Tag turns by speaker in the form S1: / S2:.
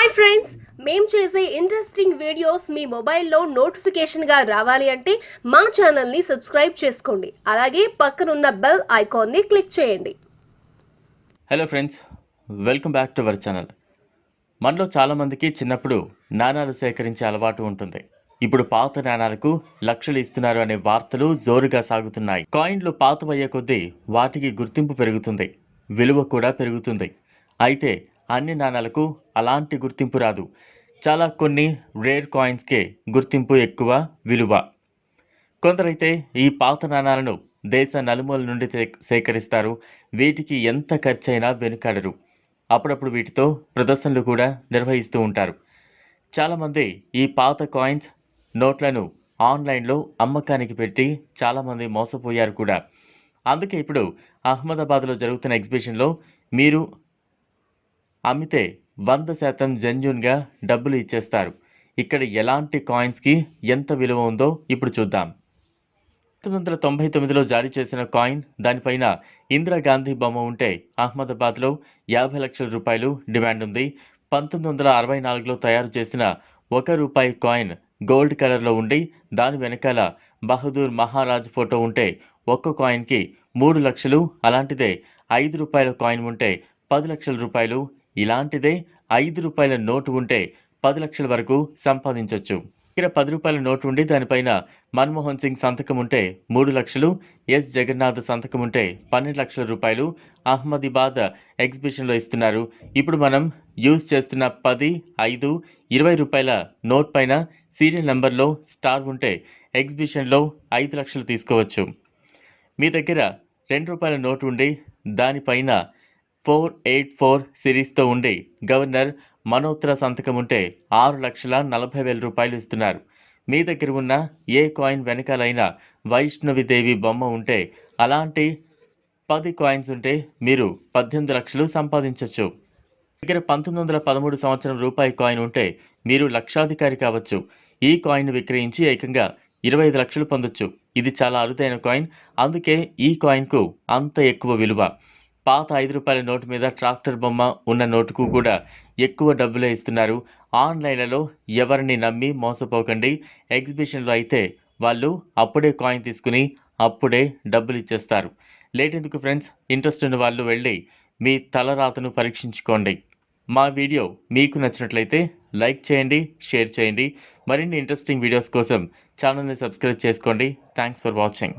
S1: Hi friends మేము చేసే interesting videos మీ మొబైల్లో నోటిఫికేషన్గా రావాలి అంటే మా ఛానల్ని సబ్స్క్రైబ్ చేసుకోండి. అలాగే పక్కనున్న బెల్ ఐకాన్ని క్లిక్ చేయండి.
S2: Hello friends welcome back to our channel మనలో చాలామందికి చిన్నప్పుడు నాణాలు సేకరించే అలవాటు ఉంటుంది. ఇప్పుడు పాత నాణాలకు లక్షలు ఇస్తున్నారు అనే వార్తలు జోరుగా సాగుతున్నాయి. కాయిన్లు పాతవయ్యే కొద్దీ వాటికి గుర్తింపు పెరుగుతుంది. విలువ కూడా పెరుగుతుంది. అయితే అన్ని నాణాలకు అలాంటి గుర్తింపు రాదు. చాలా కొన్ని రేర్ కాయిన్స్కే గుర్తింపు ఎక్కువ విలువ. కొందరైతే ఈ పాత నాణాలను దేశ నలుమూల నుండి సే- సేకరిస్తారు. వీటికి ఎంత ఖర్చైనా వెనుకాడరు. అప్పుడప్పుడు వీటితో ప్రదర్శనలు కూడా నిర్వహిస్తూ ఉంటారు. చాలామంది ఈ పాత కాయిన్స్ నోట్లను ఆన్లైన్లో అమ్మకానికి పెట్టి చాలామంది మోసపోయారు కూడా. అందుకే ఇప్పుడు అహ్మదాబాద్లో జరుగుతున్న ఎగ్జిబిషన్లో మీరు అమ్మితే వంద శాతం జెన్యున్గా డబ్బులు ఇచ్చేస్తారు. ఇక్కడ ఎలాంటి కాయిన్స్కి ఎంత విలువ ఉందో ఇప్పుడు చూద్దాం. పంతొమ్మిది వందల తొంభై తొమ్మిదిలో జారీ చేసిన కాయిన్ దానిపైన ఇందిరాగాంధీ బొమ్మ ఉంటే అహ్మదాబాద్లో యాభై లక్షల రూపాయలు డిమాండ్ ఉంది. పంతొమ్మిది వందల అరవై నాలుగులో తయారు చేసిన ఒక రూపాయి కాయిన్ గోల్డ్ కలర్లో ఉండి దాని వెనకాల బహదూర్ మహారాజ్ ఫోటో ఉంటే ఒక్క కాయిన్కి మూడు లక్షలు అలాంటిదే ఐదు రూపాయల కాయిన్ ఉంటే పది లక్షల రూపాయలు ఇలాంటిదే ఐదు రూపాయల నోటు ఉంటే పది లక్షల వరకు సంపాదించవచ్చు ఇక్కడ పది రూపాయల నోటు ఉండి దానిపైన మన్మోహన్ సింగ్ సంతకం ఉంటే మూడు లక్షలు ఎస్. జగన్నాథ్ సంతకం ఉంటే పన్నెండు లక్షల రూపాయలు అహ్మదాబాద్ ఎగ్జిబిషన్లో ఇస్తున్నారు. ఇప్పుడు మనం యూజ్ చేస్తున్న పది ఐదు ఇరవై రూపాయల నోట్ పైన సీరియల్ నెంబర్లో స్టార్ ఉంటే ఎగ్జిబిషన్లో ఐదు లక్షలు తీసుకోవచ్చు. మీ దగ్గర రెండు రూపాయల నోటు ఉండి దానిపైన ఫోర్ ఎయిట్ ఫోర్ సిరీస్తో ఉండి గవర్నర్ మనోత్ర సంతకం ఉంటే ఆరు లక్షల నలభై వేల రూపాయలు ఇస్తున్నారు. మీ దగ్గర ఉన్న ఏ కాయిన్ వెనకాలైనా వైష్ణవిదేవి బొమ్మ ఉంటే అలాంటి పది కాయిన్స్ ఉంటే మీరు పద్దెనిమిది లక్షలు సంపాదించవచ్చు దగ్గర పంతొమ్మిది వందల పదమూడు సంవత్సరం రూపాయి కాయిన్ ఉంటే మీరు లక్షాధికారి కావచ్చు. ఈ కాయిన్ విక్రయించి ఏకంగా ఇరవై ఐదు లక్షలు పొందొచ్చు. ఇది చాలా అరుదైన కాయిన్ అందుకే ఈ కాయిన్కు అంత ఎక్కువ విలువ. పాత ఐదు రూపాయల నోటు మీద ట్రాక్టర్ బొమ్మ ఉన్న నోటుకు కూడా ఎక్కువ డబ్బులే ఇస్తున్నారు. ఆన్లైన్లలో ఎవరిని నమ్మి మోసపోకండి. ఎగ్జిబిషన్లో అయితే వాళ్ళు అప్పుడే కాయిన్ తీసుకుని అప్పుడే డబ్బులు ఇచ్చేస్తారు. లేటెందుకు ఫ్రెండ్స్? ఇంట్రెస్ట్ ఉన్న వాళ్ళు వెళ్ళి మీ తలరాతను పరీక్షించుకోండి. మా వీడియో మీకు నచ్చినట్లయితే లైక్ చేయండి షేర్ చేయండి. మరిన్ని ఇంట్రెస్టింగ్ వీడియోస్ కోసం ఛానల్ని సబ్స్క్రైబ్ చేసుకోండి. Thanks for watching.